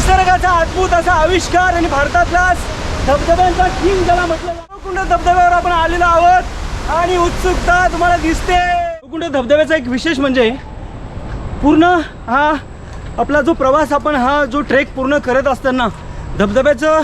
निसर्गाचा अद्भुत असा आविष्कार आणि भारतातला धबधब्यांचा किंग ज्याला म्हटलं जातं. धबधब्यावर आपण आलेलो आहोत आणि उत्सुकता तुम्हाला दिसते. देवकुंड धबधब्याचा एक विशेष म्हणजे पूर्ण हा आपला जो प्रवास आपण हा जो ट्रेक पूर्ण करत असताना धबधब्याचा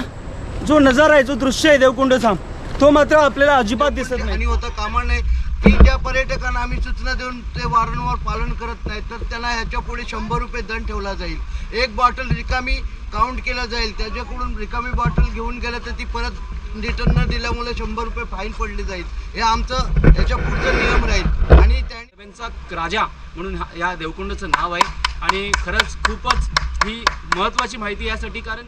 जो नजारा आहे जो दृश्य आहे देवकुंडचा तो मात्र आपल्याला अजिबात दिसत नाही. होता कामा नाही की ज्या पर्यटकांना आम्ही सूचना देऊन ते वारंवार पालन करत नाही तर त्यांना ह्याच्या पुढे शंभर रुपये दंड ठेवला जाईल. एक बॉटल रिकामी काउंट केला जाईल. त्याच्याकडून रिकामी बॉटल घेऊन गेलं तर ती परत रिटर्न न दिल्यामुळे शंभर रुपये फाईन पडली जाईल. हे आमचं ह्याच्या पुढचं नियम राहील. आणि त्यांचा राजा म्हणून या देवकुंडचं नाव आहे. आणि खरंच खूपच ही महत्त्वाची माहिती यासाठी कारण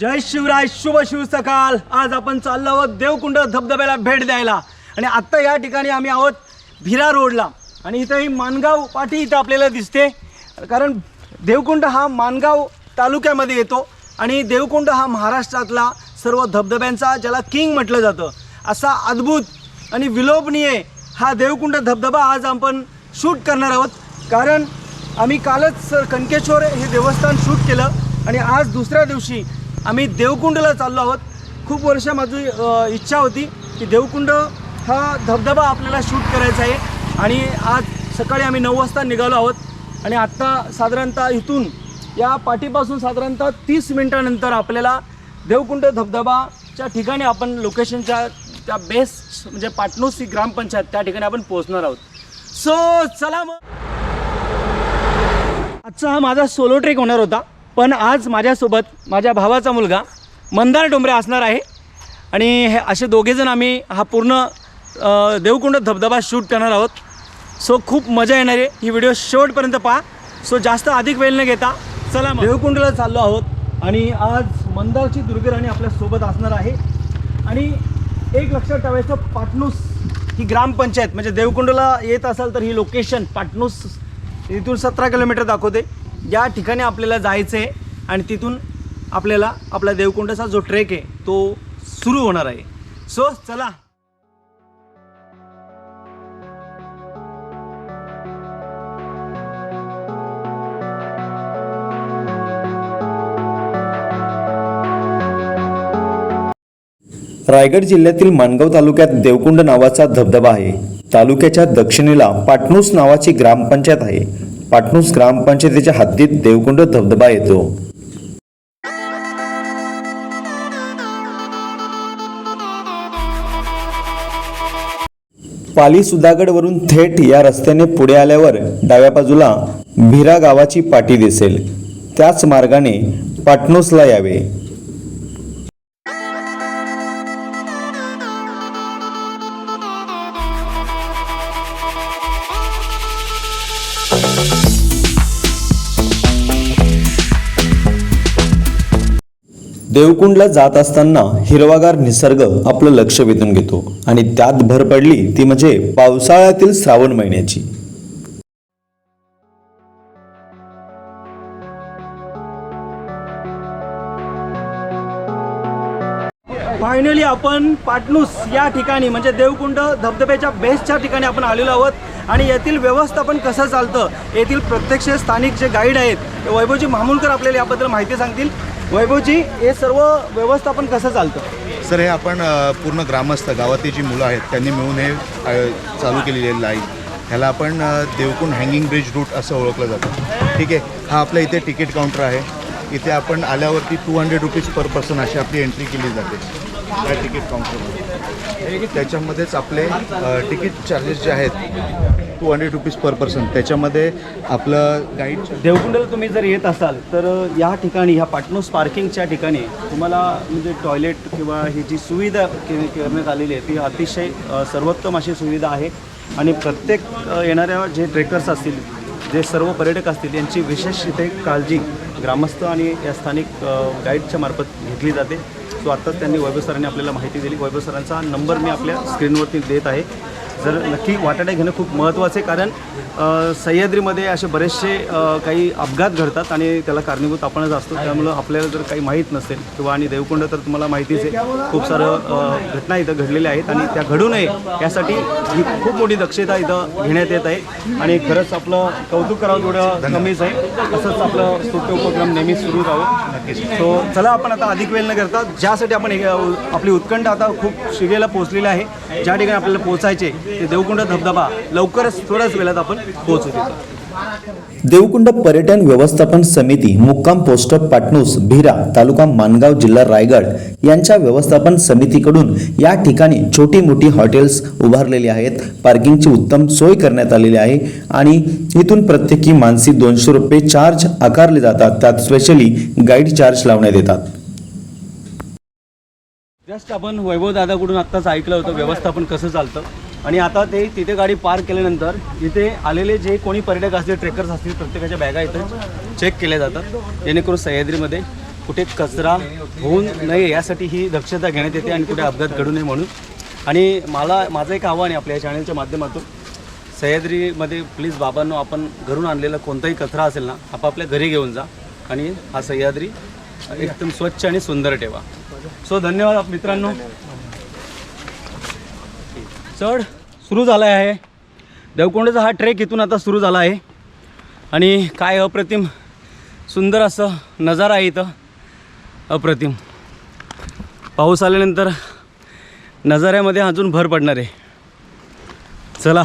जय शिवराय शुभ शिव सकाळ आज आपण चाललो आहोत देवकुंड धबधब्याला भेट द्यायला. आणि आत्ता या ठिकाणी आम्ही आहोत भिरा रोडला. आणि इथं ही मानगाव पाठी इथं आपल्याला दिसते. कारण देवकुंड हा मानगाव तालुक्यामध्ये येतो. आणि देवकुंड हा महाराष्ट्रातला सर्व धबधब्यांचा ज्याला किंग म्हटलं जातं असा अद्भुत आणि विलोभनीय हा देवकुंड धबधबा आज आपण शूट करणार आहोत. कारण आम्ही कालच कणकेश्वर हे देवस्थान शूट केलं. आणि आज दुसऱ्या दिवशी आम्ही देवकुंडला चाललो आहोत. खूप वर्ष माझी इच्छा होती की देवकुंड हा धबधबा आपल्याला शूट करायचा आहे. आणि आज सकाळी आम्ही नऊ वाजता निघालो आहोत. आणि आत्ता साधारणतः इथून या पाठीपासून साधारणतः तीस मिनटानंतर आपल्याला देवकुंड धबधबाच्या ठिकाणी आपण लोकेशनच्या त्या बेस्ट म्हणजे पाटणूस ही ग्रामपंचायत त्या ठिकाणी आपण पोहोचणार आहोत. सो चला मग. आजचा हा माझा सोलो ट्रेक होणार होता. पण आज माझ्यासोबत माझ्या भावाचा मुलगा मंदार डोंबरे असणार आहे. आणि हे असे दोघेजण आम्ही हा पूर्ण देवकुंड धबधबा शूट करणार आहोत. सो खूप मजा येणार आहे. ही व्हिडिओ शेवटपर्यंत पहा. सो जास्त अधिक वेळ न घेता चला देवकुंडला चाललो आहोत. आणि आज मंदारची दुर्गराणी आपल्यासोबत असणार आहे. आणि एक लक्षात ठेवायचं पाटणूस ही ग्रामपंचायत म्हणजे देवकुंडला येत असाल तर ही लोकेशन पाटणूस इथून सतरा किलोमीटर दाखवते. या ठिकाणी आपल्याला जायचं आहे आणि तिथून आपल्याला आपला देवकुंडाचा जो ट्रेक आहे तो सुरू होणार आहे. सो चला. रायगड जिल्ह्यातील माणगाव तालुक्यात देवकुंड नावाचा धबधबा आहे. तालुक्याच्या दक्षिणेला पाटणूस नावाची ग्रामपंचायत आहे. पाटणूस ग्रामपंचायतीच्या हद्दीत देवकुंड धबधबा येतो. पाली सुधागडवरून थेट या रस्त्याने पुढे आल्यावर डाव्या बाजूला भिरा गावाची पाटी दिसेल. त्याच मार्गाने पाटणूसला यावे. देवकुंडला जात असताना हिरवागार निसर्ग आपलं लक्ष वेधून घेतो आणि त्यात भर पडली ती म्हणजे पावसाळ्यातील श्रावण महिन्याची. फायनली आपण पाटणूस या ठिकाणी म्हणजे देवकुंड धबधब्याच्या बेस्टच्या ठिकाणी आपण आलेलो आहोत. आणि येथील व्यवस्थापन कसं चालतं? येथील प्रत्यक्ष स्थानिक जे गाईड आहेत ते वैभवजी मामुलकर आपल्याला याबद्दल माहिती सांगतील. वैभवजी हे सर्व व्यवस्थापन कसं चालतं? सर हे आपण अ, पूर्ण ग्रामस्थ गावातली जी मुलं आहेत त्यांनी मिळून हे अ, चालू केलेली आहे लाईन ह्याला आपण अ, देवकुंड हँगिंग ब्रिज रूट असं ओळखलं जातं. ठीक आहे? हा आपल्या इथे तिकीट काउंटर आहे. इथे आपण आल्यावरती two hundred rupees per person अशी आपली एंट्री केली जाते. या तिकीट काउंटरमध्ये त्याच्यामध्येच आपले तिकीट चार्जेस जे आहेत two hundred rupees per person त्याच्यामध्ये आपलं गाईड देवकुंडला तुम्ही जर येत असाल तर या ठिकाणी ह्या पाटणूस पार्किंगच्या ठिकाणी तुम्हाला म्हणजे टॉयलेट किंवा ही जी सुविधा के करण्यात आलेली आहे ती अतिशय सर्वोत्तम अशी सुविधा आहे. आणि प्रत्येक येणाऱ्या जे ट्रेकर्स असतील जे सर्व पर्यटक असतील यांची विशेष इथे काळजी ग्रामस्थ आणि या स्थानिक गाईडच्या मार्फत घेतली जाते. सो आत्ताच त्यांनी वैभव सरांनी आपल्याला माहिती दिली. वैभव सरांचा नंबर मी आपल्या स्क्रीनवरती देत आहे. जर नक्की वाटाडा घेणं खूप महत्त्वाचं आहे कारण सह्याद्रीमध्ये असे बरेचसे काही अपघात घडतात आणि त्याला कारणीभूत आपणच असतो. त्यामुळं आपल्याला जर काही माहीत नसेल किंवा आणि देवकुंड तर तुम्हाला माहितीच आहे खूप सारं घटना इथं घडलेल्या आहेत आणि त्या घडू नये यासाठी ही खूप मोठी दक्षता इथं घेण्यात येत आहे. आणि खरंच आपलं कौतुक करावं तेवढं कमीच आहे. असंच आपलं स्तुत्य उपक्रम नेहमी सुरू राहावं नक्कीच. सो चला आपण आता अधिक वेळ न करता ज्यासाठी आपण आपली उत्कंठ आता खूप शिगेला पोहोचलेली आहे ज्या ठिकाणी आपल्याला पोहोचायचे ते देवकुंड धबधबा. लवकरच थोड्याच वेळात आपण देवकुंड पर्यटन व्यवस्थापन समिती मुक्काम पोस्ट पाटणूस भिरा तालुका मानगाव जिल्हा रायगड यांच्या व्यवस्थापन समितीकडून या ठिकाणी छोटी मोठी हॉटेल्स उभारलेली आहेत. पार्किंगची उत्तम सोय करण्यात आलेली आहे आणि इथून प्रत्येकी मानसी दोनशे रुपये चार्ज आकारले जातात. त्यात स्पेशली गाईड चार्ज लावण्यात येतात. जस्ट आपण वैभव दादाकडून आत्ताच ऐकलं होतं व्यवस्थापन कसं चालतं. आणि आता ते तिथे गाडी पार्क केल्यानंतर इथे आलेले जे कोणी पर्यटक असतील ट्रेकर्स असतील प्रत्येकाच्या बॅगा इथं चेक केल्या जातात. जेणेकरून सह्याद्रीमध्ये कुठे कचरा होऊ नये यासाठी ही दक्षता घेण्यात येते आणि कुठे अपघात घडू नये म्हणून. आणि मला माझं एक आव्हान आहे आपल्या या चॅनलच्या माध्यमातून. सह्याद्रीमध्ये प्लीज बाबांनो आपण घरून आणलेला कोणताही कचरा असेल ना आपापल्या घरी घेऊन जा आणि हा सह्याद्री एकदम स्वच्छ आणि सुंदर ठेवा. सो धन्यवाद मित्रांनो. चढ. सुरू झाला आहे. देवकोंडेचा हा ट्रेक इथून आता सुरू झाला आहे. आणि काय अप्रतिम सुंदर असं नजारा आहे इथं. अप्रतिम. पाऊस आल्यानंतर नजाऱ्यामध्ये अजून भर पडणार आहे. चला.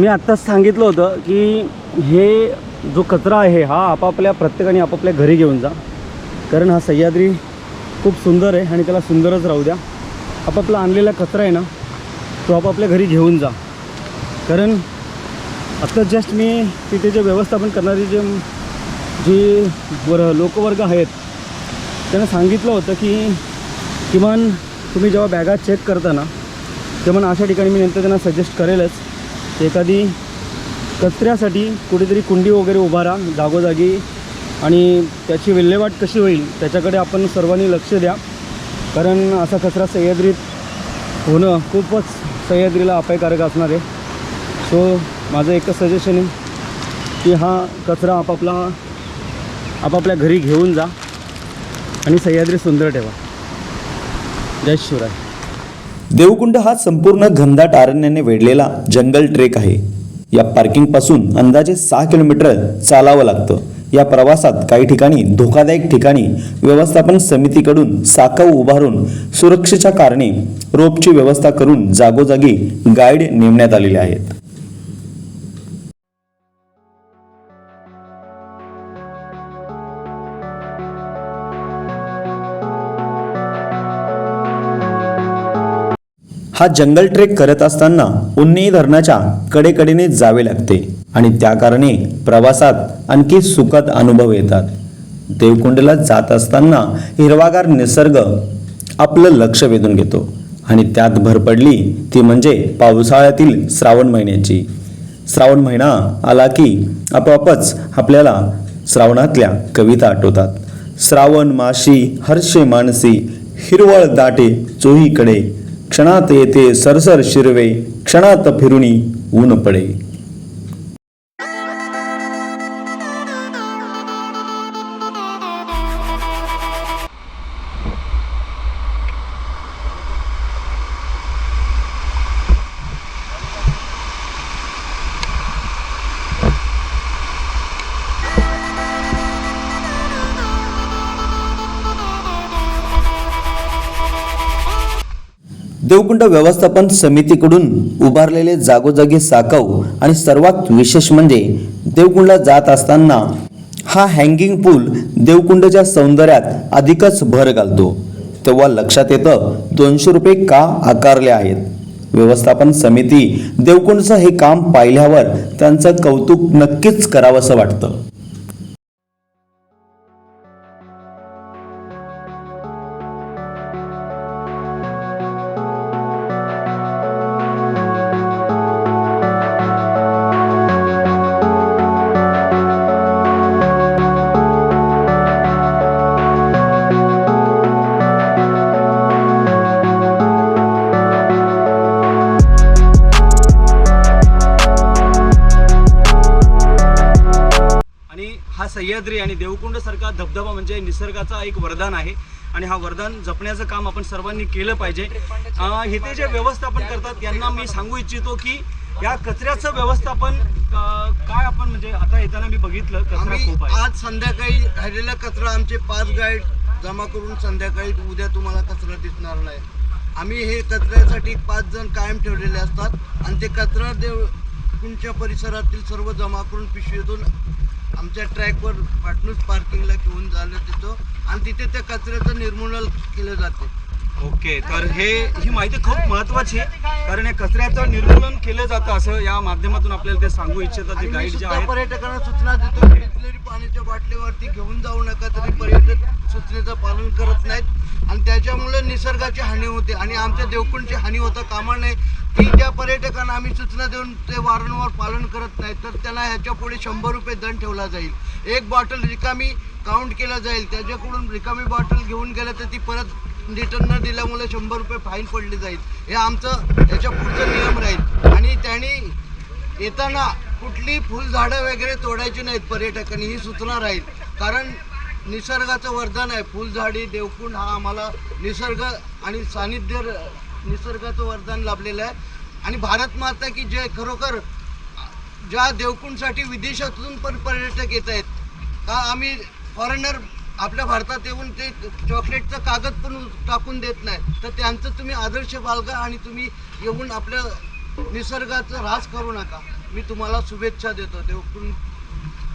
मी आत्ताच सांगितलं होतं की हे जो कचरा आहे हा आपापल्या प्रत्येकाने आपापल्या घरी घेऊन जा. कारण हा सह्याद्री खूप सुंदर आहे आणि त्याला सुंदरच राहू द्या. आपापला आणलेला कचरा आहे ना तो आपापल्या घरी घेऊन जा. कारण आत्ता जस्ट मी तिथे जे व्यवस्थापन करणारे जे जे वर लोकवर्ग आहेत त्यांना सांगितलं होतं की किमान तुम्ही जेव्हा बॅगा चेक करता ना तेव्हा अशा ठिकाणी मी नंतर त्यांना सजेस्ट करेलच. एखादी कचऱ्यासाठी कुठेतरी कुंडी वगैरे उभारा जागोजागी. आणि त्याची विल्हेवाट कशी होईल त्याच्याकडे आपण सर्वांनी लक्ष द्या. कारण असा कचरा सह्याद्रीत होणं खूपच सह्याद्रीला अपायकारक असणार आहे. सो माझं एकच सजेशन आहे की हा कचरा आपापला आपापल्या घरी घेऊन जा आणि सह्याद्री सुंदर ठेवा. जय शिवराय. देवकुंड हा संपूर्ण घनदाट अरण्याने वेढलेला जंगल ट्रेक आहे. या पार्किंगपासून अंदाजे सहा किलोमीटर चालावं लागतं. या प्रवासात काही ठिकाणी धोकादायक ठिकाणी व्यवस्थापन समितीकडून साखव उभारून सुरक्षेच्या कारणे रोपची व्यवस्था करून जागोजागी गाईड नेमण्यात आलेले आहेत. हा जंगल ट्रेक करत असताना उन्नी धरणाच्या कडेकडेने जावे लागते. आणि त्या कारणे प्रवासात आणखी सुखद अनुभव येतात. देवकुंडला जात असताना हिरवागार निसर्ग आपलं लक्ष वेधून घेतो. आणि त्यात भर पडली ती म्हणजे पावसाळ्यातील श्रावण महिन्याची. श्रावण महिना आला की आपोआपच आपल्याला श्रावणातल्या कविता आठवतात. श्रावण माशी हर्षे मानसी हिरवळ दाटे चोहीकडे क्षणात येते सरसर शिरवे क्षणात फिरुणी ऊन पडे देवकुंड व्यवस्थापन समितीकडून उभारलेले जागोजागी साकव आणि सर्वात विशेष म्हणजे देवकुंडला जात असताना हा हँगिंग पूल देवकुंडच्या सौंदर्यात अधिकच भर घालतो. तेव्हा लक्षात येतं दोनशे रुपये का आकारले आहेत? व्यवस्थापन समिती देवकुंडचं हे काम पाहिल्यावर त्यांचं कौतुक नक्कीच करावंसं वाटतं. सह्याद्री आणि देवकुंड सारखा धबधबा म्हणजे निसर्गाचा एक वरदान आहे. आणि हा वरदान जपण्याचं काम आपण सर्वांनी केलं पाहिजे. इथे जे व्यवस्थापन करतात यांना मी सांगू इच्छितो की या कचऱ्याचं व्यवस्थापन काय आपण म्हणजे आता येताना मी बघितलं कचरा खूप आहे. आज संध्याकाळी राहिलेला कचरा आमचे पाच गाईड जमा करून संध्याकाळी उद्या तुम्हाला कचरा दिसणार नाही. आम्ही हे कचऱ्यासाठी पाच जण कायम ठेवलेले असतात आणि ते कचरा देव तुमच्या परिसरातील सर्व जमा करून पिशवीतून आमच्या ट्रॅकवर पाटणूस पार्किंगला घेऊन जाण्यात येतो आणि तिथे त्या कचऱ्याचं निर्मूलन केलं जाते. ओके तर हे ही माहिती खूप महत्वाची आहे. कारण या कचऱ्याचं निर्मूलन केलं जातं असं या माध्यमातून आपल्याला ते सांगू इच्छितात ते गाईड जे आहेत. पर्यटकांना सूचना देतो बिसलेरी पाण्याच्या बाटलीवरती घेऊन जाऊ नका तरी पर्यटक सूचनेचं पालन करत नाहीत. आणि त्याच्यामुळे निसर्गाची हानी होते. आणि आमच्या देवकुंडची हानी होता कामा नये की ज्या पर्यटकांना आम्ही सूचना देऊन ते वारंवार पालन करत नाहीत तर त्यांना ह्याच्या पुढे शंभर रुपये दंड ठेवला जाईल. एक बॉटल रिकामी काउंट केला जाईल. त्याच्याकडून रिकामी बॉटल घेऊन गेलं तर ती परत रिटर्न न दिल्यामुळे शंभर रुपये फाईन पडली जाईल. हे आमचं याच्या पुढचं नियम राहील. आणि त्यांनी येताना कुठली फुलझाडं वगैरे तोडायची नाहीत पर्यटकांनी ही सूचना राहील. कारण निसर्गाचं वरदान आहे. फुलझाडी देवकुंड हा आम्हाला निसर्ग आणि सानिध्य र- निसर्गाचं वरदान लाभलेलं आहे. आणि भारत माता की जय खरोखर ज्या देवकुंडसाठी विदेशातून पण पर्यटक येत आहेत का आम्ही फॉरेनर आपल्या भारतात येऊन ते चॉकलेटचं कागद पण टाकून देत नाही. तर त्यांचं तुम्ही आदर्श बाळगा आणि तुम्ही येऊन आपल्या निसर्गाचं ऱ्हास करू नका. मी तुम्हाला शुभेच्छा देतो. Devkund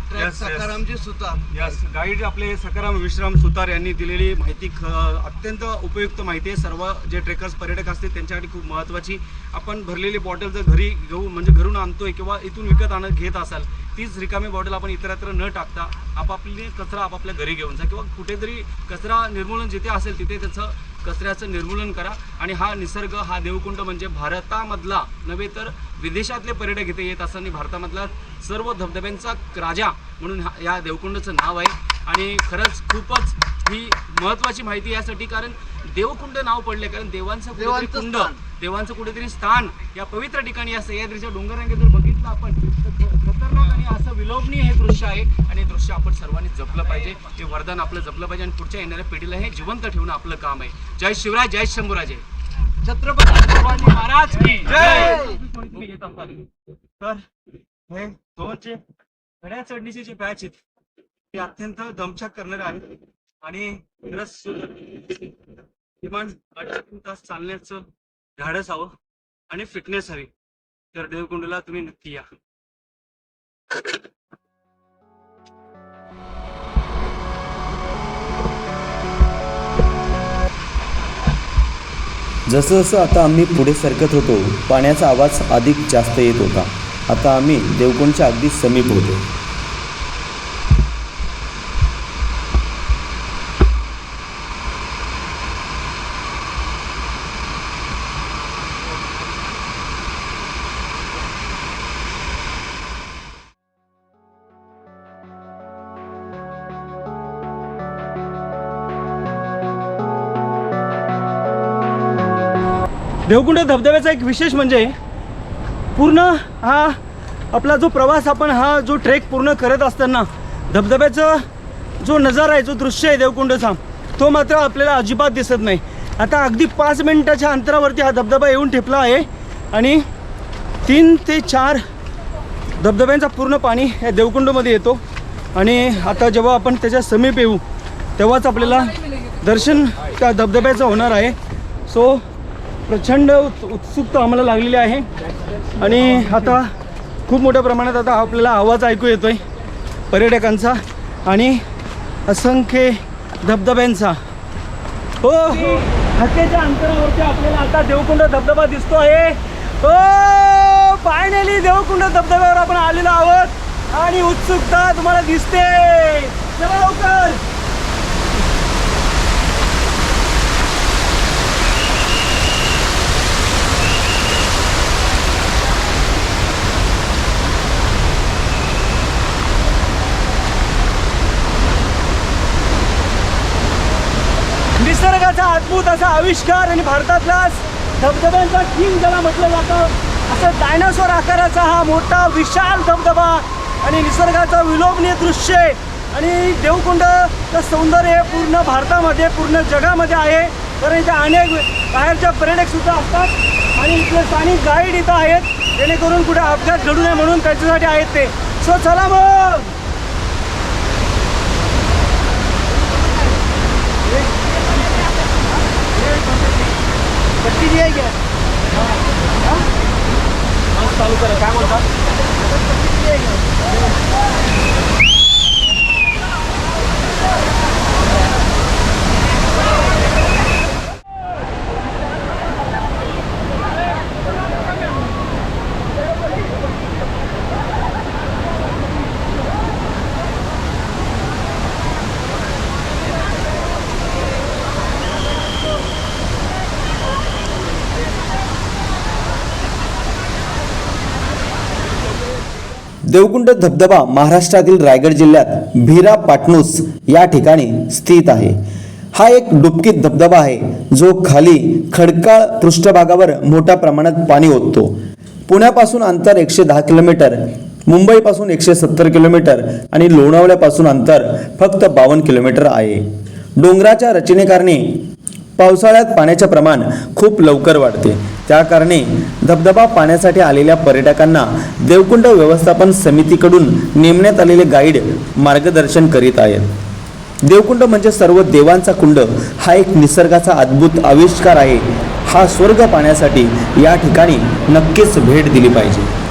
Yes, yes. Sakaramji Sutar yes guide आपले सकाराम विश्राम सुतार यांनी दिलेली माहिती ख अत्यंत उपयुक्त माहिती आहे सर्व जे ट्रेकर्स पर्यटक असतील त्यांच्यासाठी खूप महत्त्वाची आपण भरलेली बॉटल जर घरी घेऊ म्हणजे घरून आणतोय किंवा इथून विकत आणत घेत असाल तीच रिकामी बॉटल आपण इतरत्र न टाकता आपापली कचरा आपापल्या घरी घेऊन जा किंवा कुठेतरी कचरा निर्मूलन जिथे असेल तिथे त्याचं कचऱ्याचं निर्मूलन करा. आणि हा निसर्ग हा देवकुंड म्हणजे भारतामधला नव्हे तर विदेशातले पर्यटक इथे येत असताना भारतामधला सर्व धबधब्यांचा राजा म्हणून हा- या देवकुंडचं नाव आहे. आणि खरंच खूपच ही महत्त्वाची माहिती यासाठी कारण देवकुंड नाव पडले कारण देवांचं कुठेतरी देवांचं कुंड स्थान. देवांचं कुठेतरी स्थान या पवित्र ठिकाणी या सह्याद्रीच्या डोंगरांगे जर बघितलं आपण. तर खतरनाक आणि असं विलोभनीय हे दृश्य आहे आणि हे दृश्य आपण सर्वांनी जपलं पाहिजे. हे वरदान आपलं जपलं पाहिजे आणि पुढच्या येणाऱ्या पिढीला हे जिवंत ठेवणं आपलं काम आहे. जय शिवराय जय शंभूराजे. छत्रपती शिवाजी महाराज की जय! तुम्ही येत असाल. तर हे दोन जे गड्या चढणीचे जे बॅच आहेत ते अत्यंत दमछाक करणारे आहेत. आणि खरंच किमान अडीच तीन तास चालण्याचं धाडस हवं आणि फिटनेस हवी. तर देवकुंडला तुम्ही नक्की या. जसं जसं आता आम्ही पुढे सरकत होतो पाण्याचा आवाज अधिक जास्त येत होता. आता आम्ही देवकुंडच्या अगदी समीप होतो. देवकुंड धबधब्याचा एक विशेष म्हणजे पूर्ण हा आपला जो प्रवास आपण हा जो ट्रेक पूर्ण करत असताना धबधब्याचा जो नजारा आहे जो दृश्य आहे देवकुंडचा तो मात्र आपल्याला अजिबात दिसत नाही. आता अगदी पाच मिनिटाच्या अंतरावरती हा धबधबा येऊन ठेपला आहे आणि तीन ते चार धबधब्यांचा पूर्ण पाणी या देवकुंडमध्ये येतो. आणि आता जेव्हा आपण त्याच्या समीप येऊ तेव्हाच आपल्याला दर्शन त्या धबधब्याचं होणार आहे. सो प्रचंड उत् उत्सुकता आम्हाला लागलेली आहे. आणि आता खूप मोठ्या प्रमाणात आता आपल्याला आवाज ऐकू येतो आहे पर्यटकांचा आणि असंख्य धबधब्यांचा. हो हाकेच्या अंतरावरती आपल्याला आता देवकुंड धबधबा दिसतो आहे. हो फायनली देवकुंड धबधब्यावर आपण आलेलो आहोत. आणि उत्सुकता तुम्हाला दिसते. चला लवकर निसर्गाचा अद्भुत असा आविष्कार आणि भारतातलाच धबधब्यांचा किंग ज्याला म्हटलं जातं असं डायनासोर आकाराचा हा मोठा विशाल धबधबा आणि निसर्गाचं विलोभनीय दृश्य आहे. आणि देवकुंडचं सौंदर्य पूर्ण भारतामध्ये पूर्ण जगामध्ये आहे. कारण इथे अनेक बाहेरच्या पर्यटकसुद्धा असतात आणि इथले स्थानिक गाईड इथं आहेत. जेणेकरून कुठे अपघात घडू नये म्हणून त्यांच्यासाठी आहेत ते. सो चला मग! पट्टी जी आहे क्या चालू करा काय बोलता देवकुंड धबधबा महाराष्ट्रातील रायगड जिल्ह्यात भिरा पाटणूस या ठिकाणी स्थित आहे. हा एक डुबकीत धबधबा आहे जो खाली खडकाळ पृष्ठभागावर मोठ्या प्रमाणात पाणी ओततो. पुण्यापासून अंतर एकशे दहा किलोमीटर मुंबईपासून एकशे सत्तर किलोमीटर आणि लोणावळ्यापासून अंतर फक्त बावन्न किलोमीटर आहे. डोंगराच्या रचनेकारणे पावसाळ्यात पाण्याचे प्रमाण खूप लवकर वाढते. त्या कारणे धबधबा पाण्यासाठी आलेल्या पर्यटकांना देवकुंड व्यवस्थापन समितीकडून नेमण्यात आलेले गाईड मार्गदर्शन करीत आहेत. देवकुंड म्हणजे सर्व देवांचा कुंड. हा एक निसर्गाचा अद्भुत आविष्कार आहे. हा स्वर्ग पाण्यासाठी या ठिकाणी नक्कीच भेट दिली पाहिजे.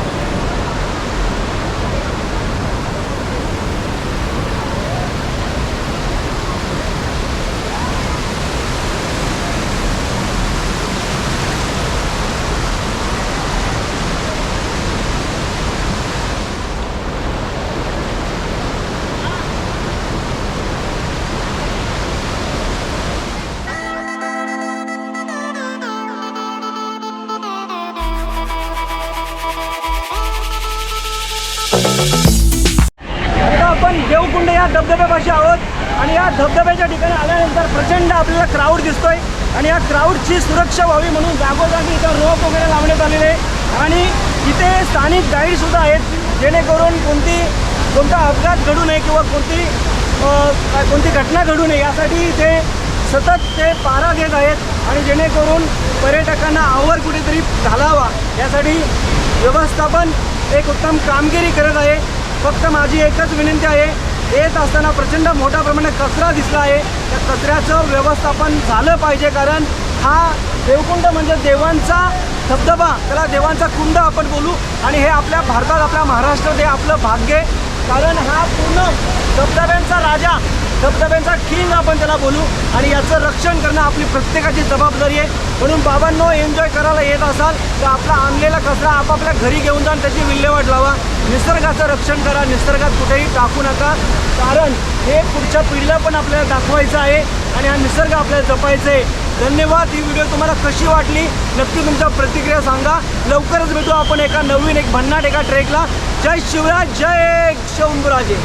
धबधब्याच्या ठिकाणी आल्यानंतर प्रचंड आपल्याला क्राऊड दिसतोय. आणि या क्राऊडची सुरक्षा व्हावी म्हणून जागोजागी इथं रोप वगैरे लावण्यात आलेले आहे. आणि इथे स्थानिक गाईडसुद्धा आहेत जेणेकरून कोणती कोणता अपघात घडू नये किंवा कोणती कोणती घटना घडू नये यासाठी इथे सतत ते पारा घेत आहेत. आणि जेणेकरून पर्यटकांना आवर कुठेतरी घालावा. यासाठी व्यवस्थापन एक उत्तम कामगिरी करत आहे. फक्त माझी एकच विनंती आहे येत असताना प्रचंड मोठ्या प्रमाणात कचरा दिसला आहे. त्या कचऱ्याचं व्यवस्थापन झालं पाहिजे कारण हा देवकुंड म्हणजे देवांचा धबधबा. त्याला देवांचा कुंड आपण बोलू आणि हे आपल्या भारतात आपल्या महाराष्ट्रात हे आपलं भाग्य कारण हा पूर्ण धबधब्यांचा राजा धबधब्यांचा किंग आपण त्याला बोलू आणि याचं रक्षण करणं आपली प्रत्येकाची जबाबदारी आहे. म्हणून बाबांनो एन्जॉय करायला येत असाल तर आपला आणलेला कचरा आपापल्या घरी घेऊन जाऊन त्याची विल्हेवाट लावा. निसर्गाचं रक्षण करा. निसर्गात कुठेही टाकू नका. कारण हे पुढच्या पिढीला पण आपल्याला दाखवायचं आहे आणि हा निसर्ग आपल्याला जपायचा आहे. धन्यवाद. ही व्हिडिओ तुम्हाला कशी वाटली? नक्की तुमच्या प्रतिक्रिया सांगा. लवकरच भेटू आपण एका नवीन एक भन्नाट एका ट्रेकला जय शिवराज जय शंभूराजे